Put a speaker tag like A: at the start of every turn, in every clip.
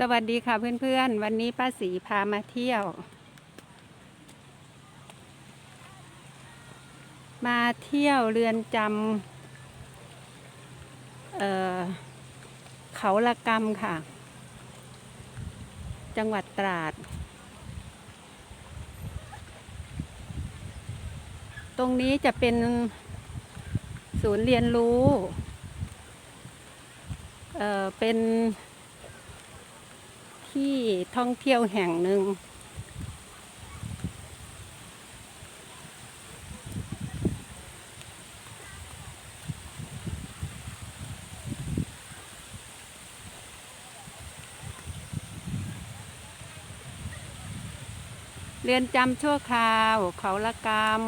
A: สวัสดีค่ะเพื่อนๆ วันนี้ป้าสีพามาเที่ยว มาเที่ยวเรือนจำเอ่อเขาละกำค่ะ จังหวัดตราด ตรงนี้จะเป็นศูนย์เรียนรู้เอ่อเป็น ที่ท่องเที่ยวแห่งหนึ่ง เรือนจำชั่วคราวเขาละกรรม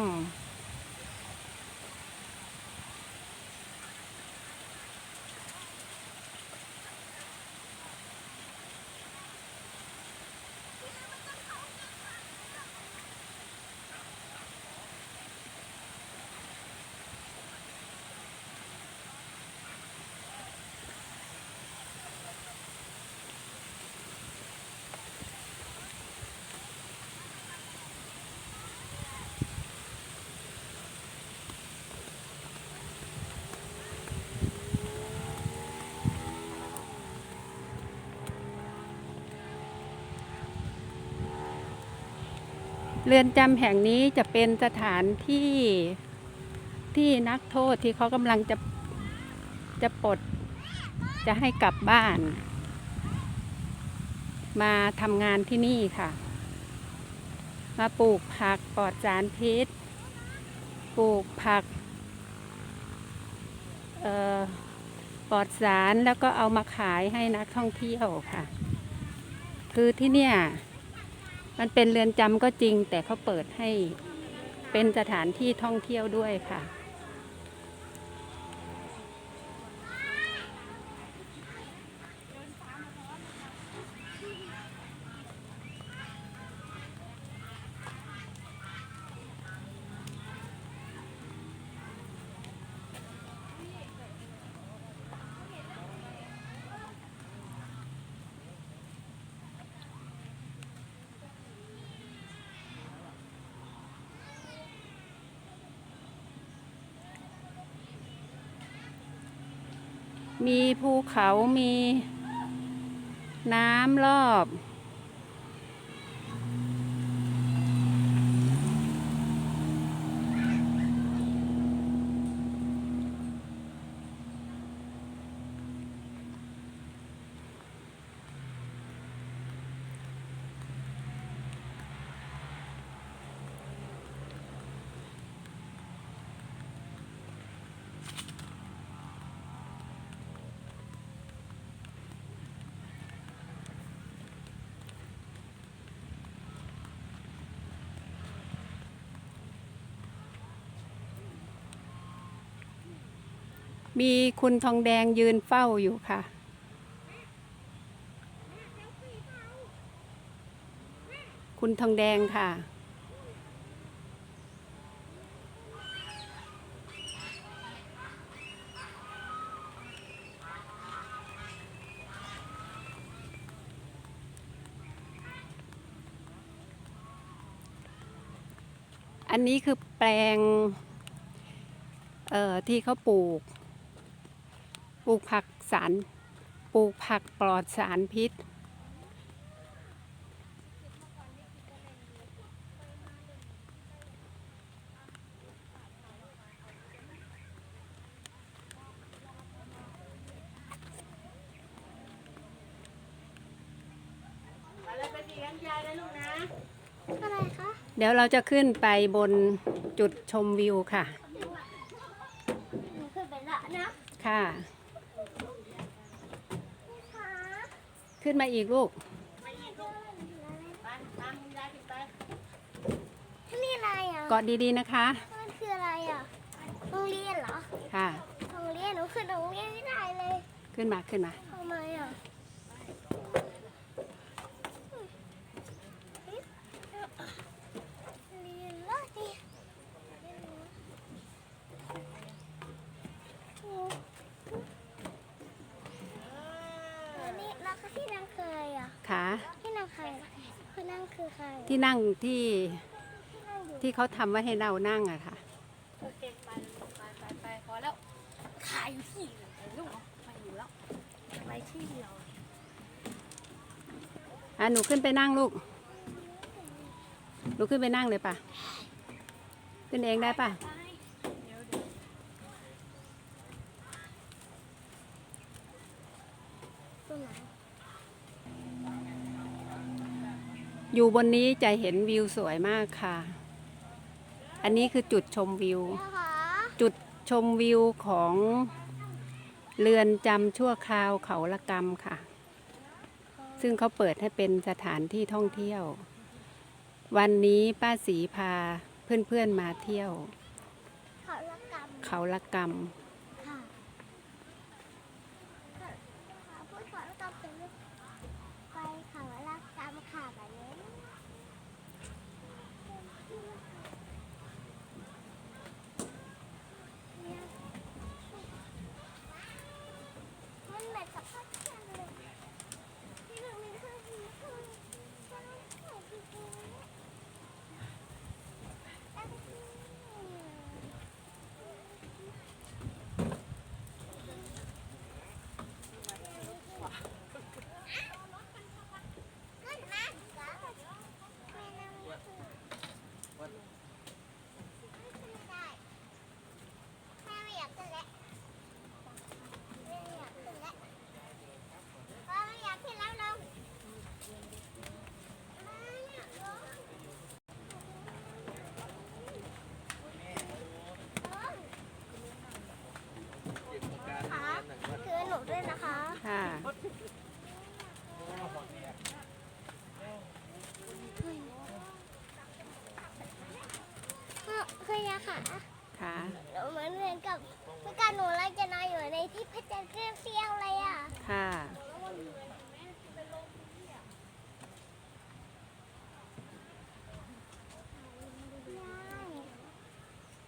A: เรือนจำแห่งนี้จะเป็นสถานที่ที่นักโทษที่เขากำลังจะจะปลดจะให้กลับบ้าน มาทำงานที่นี่ค่ะ มาปลูกผักปลอดสารพิษ ปลูกผักปลอดสารแล้วก็เอามาขายให้นักท่องเที่ยวค่ะ คือที่เนี่ย มันเป็นเรือนจำก็จริง แต่เขาเปิดให้เป็นสถานที่ท่องเที่ยวด้วยค่ะ มีภูเขามีน้ำรอบ มีคุณทองแดงยืนเฝ้าอยู่ค่ะคุณทองแดงค่ะ อันนี้คือแปลง เอ่อ ที่เขาปลูก ลูกผักสารปลูกผักปลอดสารพิษ
B: อะไรคะ
A: เดี๋ยวเราจะขึ้นไปบนจุดชมวิวค่ะ
B: หนูขึ้นไปละนะ
A: ค่ะ
B: คะ
A: ขึ้นมาอีกลูก
B: นี่อะไรอะ
A: เกาะดีๆนะคะ
B: มันคืออะไรอะโรงเรียนเหรอ
A: ค่ะ
B: โรงเรียนหนูขึ้นโรงเรียนไม่ได้เลย
A: ขึ้นมาขึ้นมา
B: ทำไมอะเรียนละดิโอ้ นี่แล้วก็ที่นั่งเคยอะ
A: ขา
B: ที่นั่งเคยคือนั่งคือใคร
A: ที่นั่งที่
B: ที่นั่งอยู่
A: ที่เขาทำไว้ให้เรานั่งอะค่ะ
C: โอเคไปไปไปไปพอแล้ว ขายอยู่ที่อื่นไปลูกเอาไปอยู่แล้วไปที่เรา
A: อะหนูขึ้นไปนั่งลูก หนูขึ้นไปนั่งเลยปะขึ้นเองได้ปะ
C: ไปเดี๋ยวเดี๋ยว
B: ตรงไหน
A: อยู่บนนี้จะเห็นวิวสวยมากค่ะ อันนี้คือจุดชมวิว จุดชมวิวของเรือนจำชั่วคราวเขาละกรรมค่ะ ซึ่งเขาเปิดให้เป็นสถานที่ท่องเที่ยว วันนี้ป้าสีพาเพื่อนๆมาเที่ยว
B: เขาละกรรม
A: เขาละกรรม
B: ค่ะค่ะพูดเขาละกรรมเป็นลูกไปเขาละกรรมค่ะแบบนี้มันแบบสัมผัสกันเลยที่มันมีเครื่องมือเครื่องเครื่องเครื่องที่ดูแล้วก็ที่ ขึ้นมาไม่นั่งไม่ขึ้นไม่ได้แม่ไม่อยากขึ้นแล้วแม่ไม่อยากขึ้นแล้วพ่อไม่อยากขึ้นแล้วลงไม่อยากลงลงค่ะคือหนูด้วยนะคะ
A: ค่ะ
B: เคยอะค่ะ
A: ค่ะ
B: หนู เหมือนเหมือนกับเมื่อกี้หนูไล่จะนอนอยู่ในที่พระจันทร์เปรี้ยวๆเลยอะ
A: ค่ะ
B: ยาย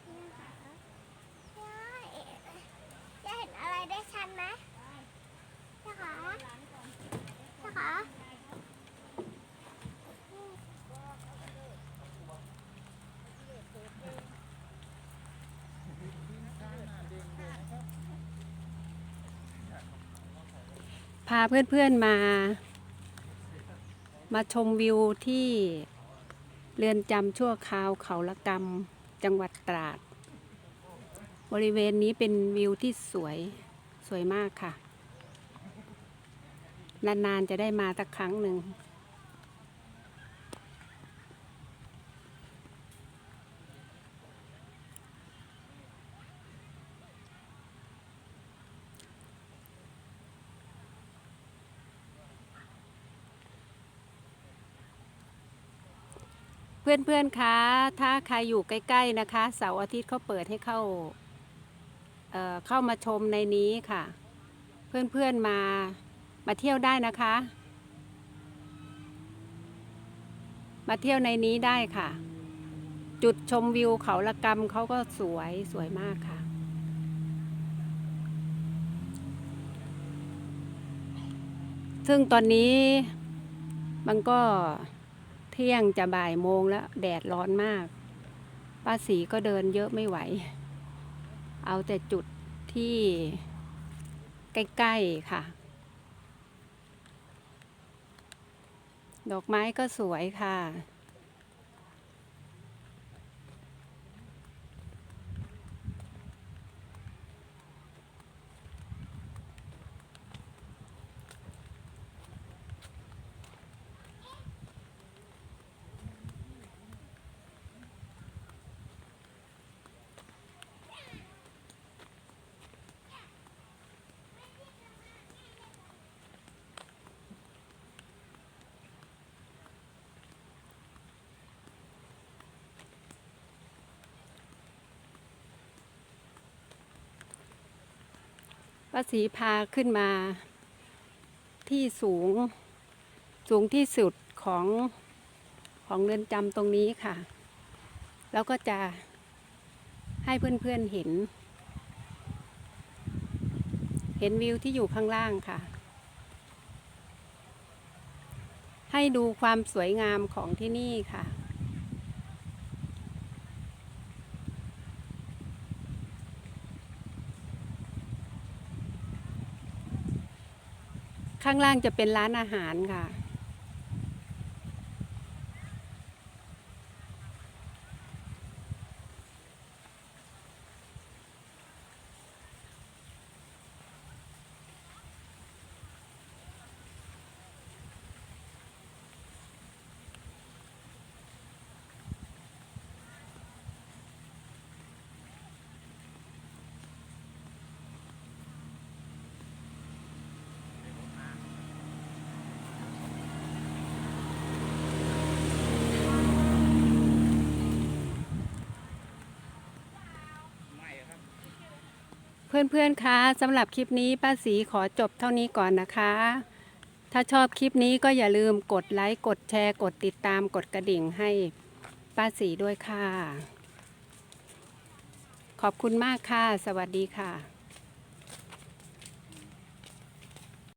B: นี่ค่ะยายยายเห็นอะไรได้ชันไหมยายคะยายคะ
A: พาเพื่อนๆมา มาชมวิวที่เรือนจำชั่วคราวเขาละกรรมจังหวัดตราด บริเวณนี้เป็นวิวที่สวยสวยมากค่ะ นานๆจะได้มาสักครั้งหนึ่ง เพื่อนๆคะถ้าใครอยู่ใกล้ ๆนะคะ เสาร์อาทิตย์เขาเปิดให้เข้าเอ่อเข้ามาชมในนี้ค่ะ เพื่อนๆมามาเที่ยวได้นะคะ มาเที่ยวในนี้ได้ค่ะ จุดชมวิวเขาละกรรมเขาก็สวยสวยมากค่ะซึ่งตอนนี้มันก็ ที่ยงจะบ่ายโมงแล้ว แดดร้อนมาก ป้าสีก็เดินเยอะไม่ไหว เอาแต่จุดที่ใกล้ ๆ ค่ะ ดอกไม้ก็สวยค่ะ ป้าสีพาขึ้นมา ที่สูงสูงที่สุดของของเรือนจำตรงนี้ค่ะ แล้วก็จะให้เพื่อนๆเห็น เห็นวิวที่อยู่ข้างล่างค่ะ ให้ดูความสวยงามของที่นี่ค่ะ ข้างล่างจะเป็นร้านอาหารค่ะ เพื่อนๆคะสำหรับคลิปนี้ป้าสีขอจบเท่านี้ก่อนนะคะ ถ้าชอบคลิปนี้ก็อย่าลืมกดไลค์กดแชร์กดติดตามกดกระดิ่งให้ป้าสีด้วยค่ะ ขอบคุณมากค่ะ สวัสดีค่ะ